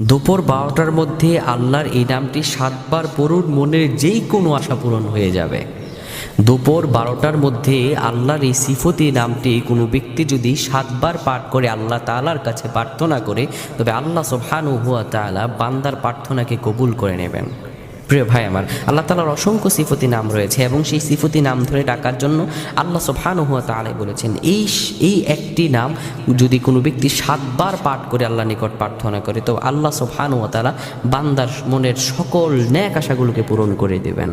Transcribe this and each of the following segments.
দুপুর বারোটার মধ্যে আল্লাহর এই নামটি সাতবার পড়ুন, মনের যেই কোনো আশা পূরণ হয়ে যাবে। দুপুর বারোটার মধ্যে আল্লাহর এই সিফতি নামটি কোনো ব্যক্তি যদি সাতবার পাঠ করে আল্লাহ তালার কাছে প্রার্থনা করে, তবে আল্লাহ সুবহানু হুয়া তাআলা বান্দার প্রার্থনাকে কবুল করে নেবেন। প্রিয় ভাই আমার, আল্লাহ তালার অসংখ্য সিফতি নাম রয়েছে এবং সেই সিফতি নাম ধরে ডাকার জন্য আল্লাহ সুবহানু হুয়া তাআলা বলেছেন, এই এই একটি নাম যদি কোনো ব্যক্তি সাতবার পাঠ করে আল্লাহ নিকট প্রার্থনা করে, তো আল্লাহ সুবহানু হুয়া তাআলা বান্দার মনের সকল ন্যাক আশাগুলোকে পূরণ করে দেবেন।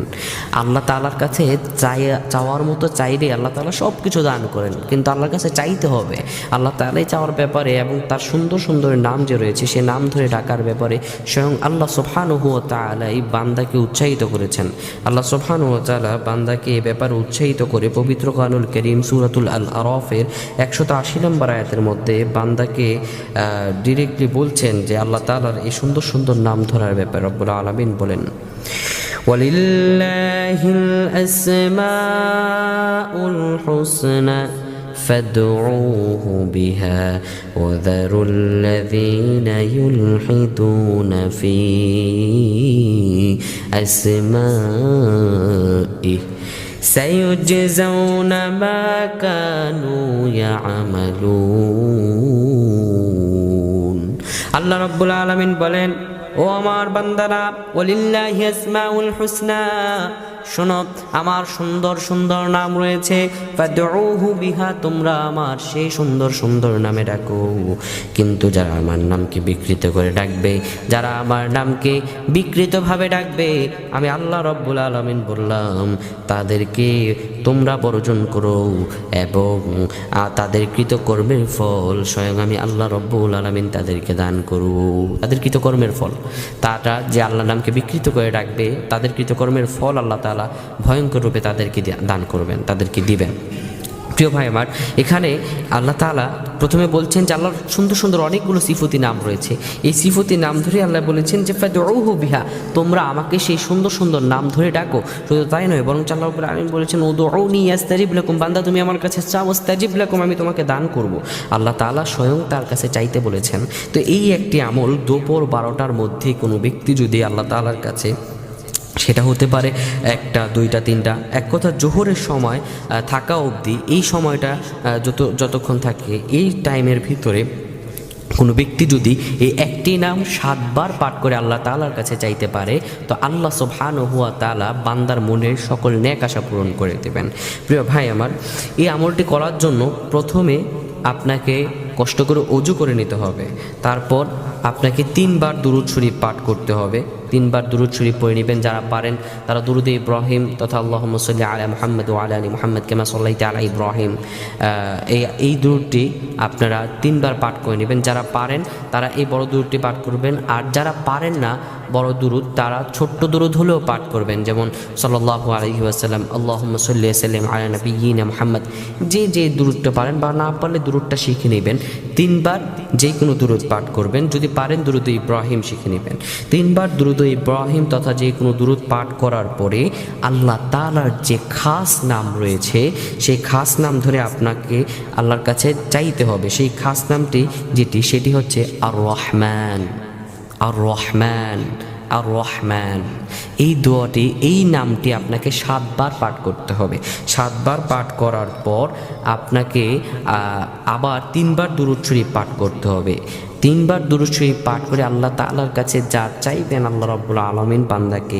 আল্লাহ তাআলার কাছে চাই চাওয়ার মতো চাইলে আল্লাহ তাআলা সব কিছু দান করেন, কিন্তু আল্লাহর কাছে চাইতে হবে। আল্লাহ তাআলাই চাওয়ার ব্যাপারে এবং তার সুন্দর সুন্দর নাম যে রয়েছে, সে নাম ধরে ডাকার ব্যাপারে স্বয়ং আল্লাহ সুবহানু হুয়া তাআলা এই বান্দাকে উৎসাহিত করেছেন আল্লাহ সুবহানু হুয়া তাআলা বান্দাকে এ ব্যাপারে উৎসাহিত করে পবিত্র কানুল করিম সূরাতুল আল আরাফের একশত আশি নম্বর আয়াতের মধ্যে বান্দাকে ডিরেক্টলি বলছেন যে আল্লাহ তাআলার এই সুন্দর সুন্দর নাম ধরার ব্যাপারে রব্বুল আলামিন বলেন ولله الأسماء الحسنى فادعوه بها وذروا الذين يلحدون في أسمائه سيجزون ما كانوا يعملون আল্লাহ রব্বুল আলমিন বলেন ও আমার বান্দারা ওলিল্লাহি আসমাউল হুসনা শোনো, আমার সুন্দর সুন্দর নাম রয়েছে বিহা, তোমরা আমার সেই সুন্দর সুন্দর নামে ডাকো। কিন্তু যারা আমার নামকে বিকৃত করে ডাকবে, যারা আমার নামকে বিকৃতভাবে ডাকবে, আমি আল্লাহ রব্বুল আলমিন বললাম, তাদেরকে তোমরা বর্জন করো এবং তাদের কৃতকর্মের ফল স্বয়ং আমি আল্লাহ রব্বুল আলমিন তাদেরকে দান করু। তাদের কৃতকর্মের ফল। তারা যে আল্লাহ নামকে বিকৃত করে রাখবে, তাদের কৃতকর্মের ফল আল্লাহ তালা ভয়ঙ্কর রূপে তাদেরকে দান করবেন, তাদেরকে দিবেন। প্রিয় ভাই আমার, এখানে আল্লাহ তাআলা প্রথমে বলছেন যে আল্লাহর সুন্দর সুন্দর অনেকগুলো সিফতি নাম রয়েছে। এই সিফতি নাম ধরে আল্লাহ বলেছেন যে, ফাদউহু বিহা তোমরা আমাকে সেই সুন্দর সুন্দর নাম ধরে ডাকো। শুধু তাই নয় বরং আল্লাহ রাব্বুল আলামিন বলেছেন, উদউনি আস্তাজিব লাকুম বান্দা, তুমি আমার কাছে চাও আস্তাজিব লাকুম আমি তোমাকে দান করব। আল্লাহ তাআলা স্বয়ং তার কাছে চাইতে বলেছেন। তো এই একটি আমল দুপুর বারোটার মধ্যে কোনো ব্যক্তি যদি আল্লাহ তালার কাছে সেটা হতে পারে একটা, দুইটা, তিনটা। এক কথা জোহরের সময় থাকা অবধি এই সময়টা যত, যতক্ষণ থাকে, এই টাইমের ভিতরে কোনো ব্যক্তি যদি এই একটি নাম সাতবার পাঠ করে আল্লাহ তালার কাছে চাইতে পারে, তো আল্লাহ সুবহান হুয়া তালা বান্দার মনের সকল ন্যাক আশা পূরণ করে দেবেন। প্রিয় ভাই আমার, এই আমলটি করার জন্য প্রথমে আপনাকে কষ্ট করে অজু করে নিতে হবে। তারপর আপনাকে তিনবার দুরুদ শরীফ পাঠ করতে হবে। তিনবার দুরুদ শরীফ পড়ে নেবেন। যারা পারেন তারা দুরুদ ইব্রাহিম তথা আল্লাহ মুসল্লি আলা মোহাম্মদ ও আলা আলী মোহাম্মদ কেমা সাল্লাইতে আলা ইব্রাহিম। এই এই দুরুদটি আপনারা তিনবার পাঠ করে নেবেন। যারা পারেন তারা এই বড় দুরুদটি পাঠ করবেন। আর যারা পারেন না বড় দুরুদ, তারা ছোট্ট দুরুদ হলেও পাঠ করবেন। যেমন সাল্লাল্লাহু আলাইহি ওয়াসাল্লাম, আল্লাহুম্মা সাল্লি সাল্লিম আলা নাবিয়িনা মুহাম্মদ। যে যে দুরুদটা পারেন বা না পারলে দুরুদটা শিখে নেবেন। তিনবার যে কোনো দুরুদ পাঠ করবেন। যদি পারেন দুরুদ ইব্রাহিম শিখে নেবেন। তিনবার দুরুদ ইব্রাহিম তথা যে কোনো দুরুদ পাঠ করার পরে আল্লাহ তালার যে খাস নাম রয়েছে, সেই খাস নাম ধরে আপনাকে আল্লাহর কাছে চাইতে হবে। সেই খাস নামটি যেটি, সেটি হচ্ছে আর রহমান আর রহমান আর রহমান এই দোয়াটি, এই নামটি আপনাকে সাতবার পাঠ করতে হবে। সাতবার পাঠ করার পর আপনাকে আবার তিনবার দুরুদ পাঠ করতে হবে। তিনবার দুরুদ পাঠ করে আল্লাহ তালার কাছে যা চাইবেন আল্লাহ রব্বুল আলমিন বান্দাকে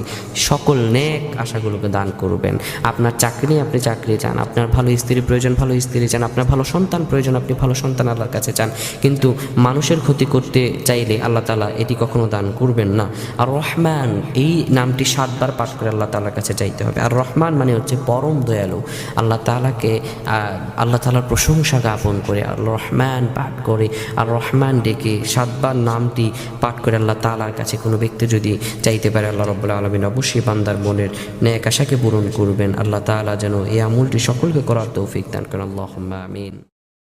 সকল নেক আশাগুলোকে দান করবেন। আপনার চাকরি আপনি চাকরি চান আপনার ভালো স্ত্রী প্রয়োজন ভালো স্ত্রী চান আপনার ভালো সন্তান প্রয়োজন আপনি ভালো সন্তান আল্লাহর কাছে চান। কিন্তু মানুষের ক্ষতি করতে চাইলে আল্লাহ তালা এটি কখনো দান করবেন না। আর রহমান এই নামটি সাতবার পাঠ করে আল্লাহ তালার কাছে চাইতে হবে। আর রহমান মানে হচ্ছে পরম দয়ালু। আল্লাহ তাআলাকে আহ, আল্লাহ তালার প্রশংসা জ্ঞাপন করে আর রহমান পাঠ করে আর রহমান ডেকে সাতবার নামটি পাঠ করে আল্লাহ তালার কাছে কোনো ব্যক্তি যদি চাইতে পারে আল্লাহ রব্লা আলমিন অবশ্যই বান্দার মনের ন্যাক আশাকে পূরণ করবেন। আল্লাহ তালা যেন এই আমুলটি সকলকে করার তৌফিক দান করেন। আল্লাহ আমিন।